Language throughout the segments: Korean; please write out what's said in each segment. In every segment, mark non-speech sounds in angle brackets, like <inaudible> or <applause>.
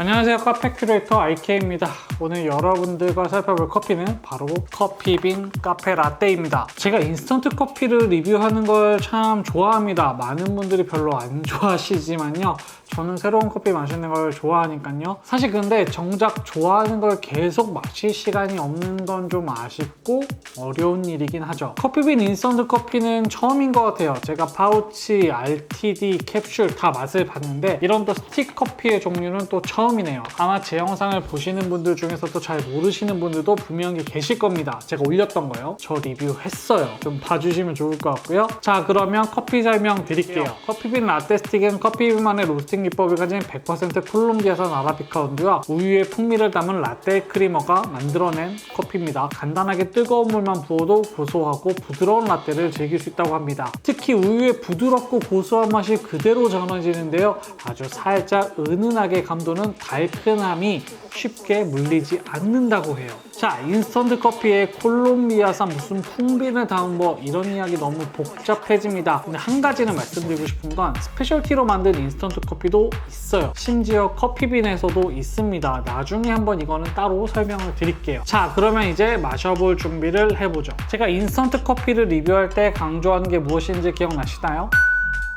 안녕하세요. 카페 큐레이터 IK입니다 오늘 여러분들과 살펴볼 커피는 바로 커피빈 카페 라떼입니다. 제가 인스턴트 커피를 리뷰하는 걸 참 좋아합니다. 많은 분들이 별로 안 <laughs> 좋아하시지만요. 저는 새로운 커피 마시는 걸 좋아하니까요. 사실 근데 정작 좋아하는 걸 계속 마실 시간이 없는 건 좀 아쉽고 어려운 일이긴 하죠. 커피빈 인스턴트 커피는 처음인 것 같아요. 제가 파우치, RTD, 캡슐 다 맛을 봤는데 이런 또 스틱 커피의 종류는 또 처음이네요. 아마 제 영상을 보시는 분들 중 에서도 잘 모르시는 분들도 분명히 계실 겁니다. 제가 올렸던 거요. 저 리뷰했어요. 좀 봐주시면 좋을 것 같고요. 자 그러면 커피 설명 드릴게요. 커피빈 라떼 스틱은 커피빈만의 로스팅 기법을 가진 100% 콜롬비아산 아라비카 원두와 우유의 풍미를 담은 라떼 크리머가 만들어낸 커피입니다. 간단하게 뜨거운 물만 부어도 고소하고 부드러운 라떼를 즐길 수 있다고 합니다. 특히 우유의 부드럽고 고소한 맛이 그대로 전해지는데요. 아주 살짝 은은하게 감도는 달큰함이 쉽게 물리 지 않는다고 해요. 자 인스턴트 커피에 콜롬비아산 무슨 풍빈을 담은 뭐 이런 이야기 너무 복잡해집니다. 근데 한 가지는 말씀드리고 싶은 건 스페셜티로 만든 인스턴트 커피도 있어요. 심지어 커피빈에서도 있습니다. 나중에 한번 이거는 따로 설명을 드릴게요. 자 그러면 이제 마셔볼 준비를 해보죠. 제가 인스턴트 커피를 리뷰할 때 강조하는 게 무엇인지 기억나시나요?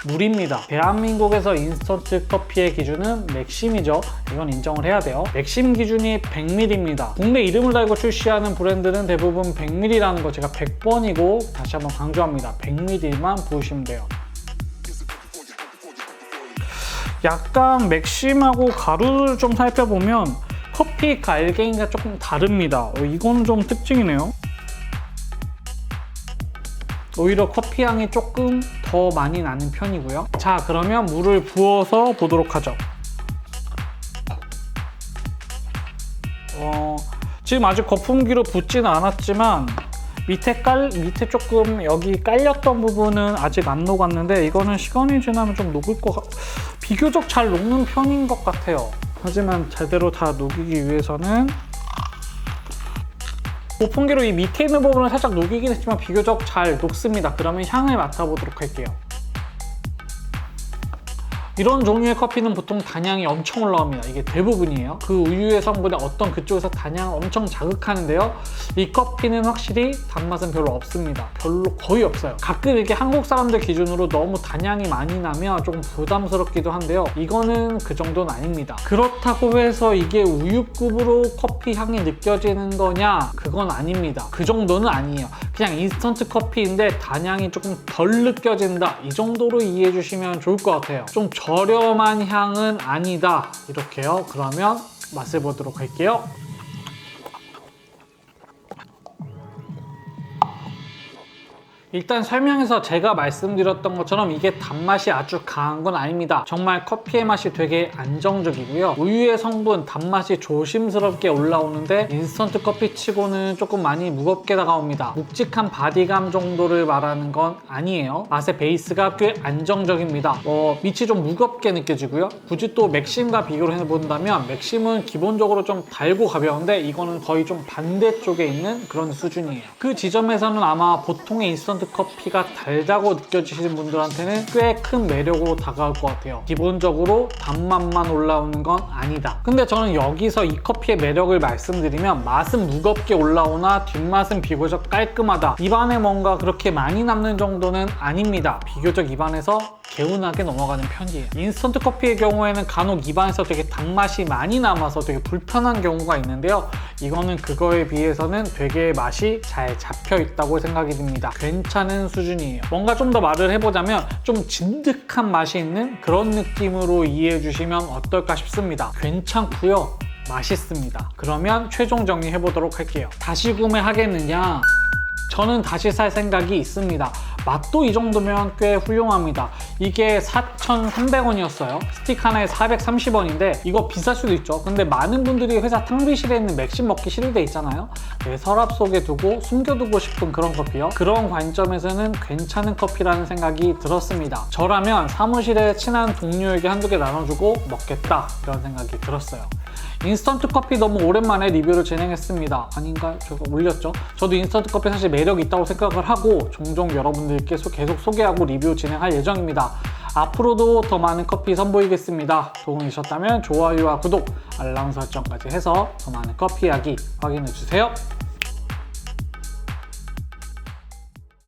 물입니다. 대한민국에서 인스턴트 커피의 기준은 맥심이죠. 이건 인정을 해야 돼요. 맥심 기준이 100ml입니다. 국내 이름을 달고 출시하는 브랜드는 대부분 100ml라는 거 제가 100번이고 다시 한번 강조합니다. 100ml만 부으시면 돼요. 약간 맥심하고 가루를 좀 살펴보면 커피 갈갱이가 조금 다릅니다. 어, 이거는 좀 특징이네요. 오히려 커피 향이 조금 더 많이 나는 편이고요. 자, 그러면 물을 부어서 보도록 하죠. 어, 지금 아직 거품기로 붓지는 않았지만 밑에 깔 밑에 조금 여기 깔렸던 부분은 아직 안 녹았는데 이거는 시간이 지나면 좀 녹을 것 같... 비교적 잘 녹는 편인 것 같아요. 하지만 제대로 다 녹이기 위해서는 거품기로 이 밑에 있는 부분은 살짝 녹이긴 했지만 비교적 잘 녹습니다. 그러면 향을 맡아보도록 할게요. 이런 종류의 커피는 보통 단향이 엄청 올라옵니다. 이게 대부분이에요. 그 우유의 성분에 어떤 그쪽에서 단향을 엄청 자극하는데요. 이 커피는 확실히 단맛은 별로 없습니다. 별로 거의 없어요. 가끔 이렇게 한국 사람들 기준으로 너무 단향이 많이 나면 조금 부담스럽기도 한데요. 이거는 그 정도는 아닙니다. 그렇다고 해서 이게 우유급으로 커피 향이 느껴지는 거냐? 그건 아닙니다. 그 정도는 아니에요. 그냥 인스턴트 커피인데 단향이 조금 덜 느껴진다. 이 정도로 이해해 주시면 좋을 것 같아요. 좀 저렴한 향은 아니다. 이렇게요. 그러면 맛을 보도록 할게요. 일단 설명에서 제가 말씀드렸던 것처럼 이게 단맛이 아주 강한 건 아닙니다. 정말 커피의 맛이 되게 안정적이고요. 우유의 성분, 단맛이 조심스럽게 올라오는데 인스턴트 커피 치고는 조금 많이 무겁게 다가옵니다. 묵직한 바디감 정도를 말하는 건 아니에요. 맛의 베이스가 꽤 안정적입니다. 어, 밑이 좀 무겁게 느껴지고요. 굳이 또 맥심과 비교를 해본다면 맥심은 기본적으로 좀 달고 가벼운데 이거는 거의 좀 반대쪽에 있는 그런 수준이에요. 그 지점에서는 아마 보통의 인스턴트 커피가 달다고 느껴지시는 분들한테는 꽤 큰 매력으로 다가올 것 같아요. 기본적으로 단맛만 올라오는 건 아니다. 근데 저는 여기서 이 커피의 매력을 말씀드리면 맛은 무겁게 올라오나 뒷맛은 비교적 깔끔하다. 입안에 뭔가 그렇게 많이 남는 정도는 아닙니다. 비교적 입안에서 개운하게 넘어가는 편이에요. 인스턴트 커피의 경우에는 간혹 입안에서 되게 단맛이 많이 남아서 되게 불편한 경우가 있는데요. 이거는 그거에 비해서는 되게 맛이 잘 잡혀 있다고 생각이 듭니다. 괜찮은 수준이에요. 뭔가 좀 더 말을 해보자면 좀 진득한 맛이 있는 그런 느낌으로 이해해 주시면 어떨까 싶습니다. 괜찮고요. 맛있습니다. 그러면 최종 정리해 보도록 할게요. 다시 구매하겠느냐? 저는 다시 살 생각이 있습니다. 맛도 이 정도면 꽤 훌륭합니다. 이게 4,300원이었어요. 스틱 하나에 430원인데 이거 비쌀 수도 있죠. 근데 많은 분들이 회사 탕비실에 있는 맥심 먹기 싫을 때 있잖아요. 네, 서랍 속에 두고 숨겨두고 싶은 그런 커피요. 그런 관점에서는 괜찮은 커피라는 생각이 들었습니다. 저라면 사무실에 친한 동료에게 한두 개 나눠주고 먹겠다 이런 생각이 들었어요. 인스턴트 커피 너무 오랜만에 리뷰를 진행했습니다. 아닌가? 제가 올렸죠. 저도 인스턴트 커피 사실 매력이 있다고 생각을 하고 종종 여러분들께 소- 계속 소개하고 리뷰 진행할 예정입니다. 앞으로도 더 많은 커피 선보이겠습니다. 도움이 되셨다면 좋아요와 구독, 알람 설정까지 해서 더 많은 커피 이야기 확인해 주세요.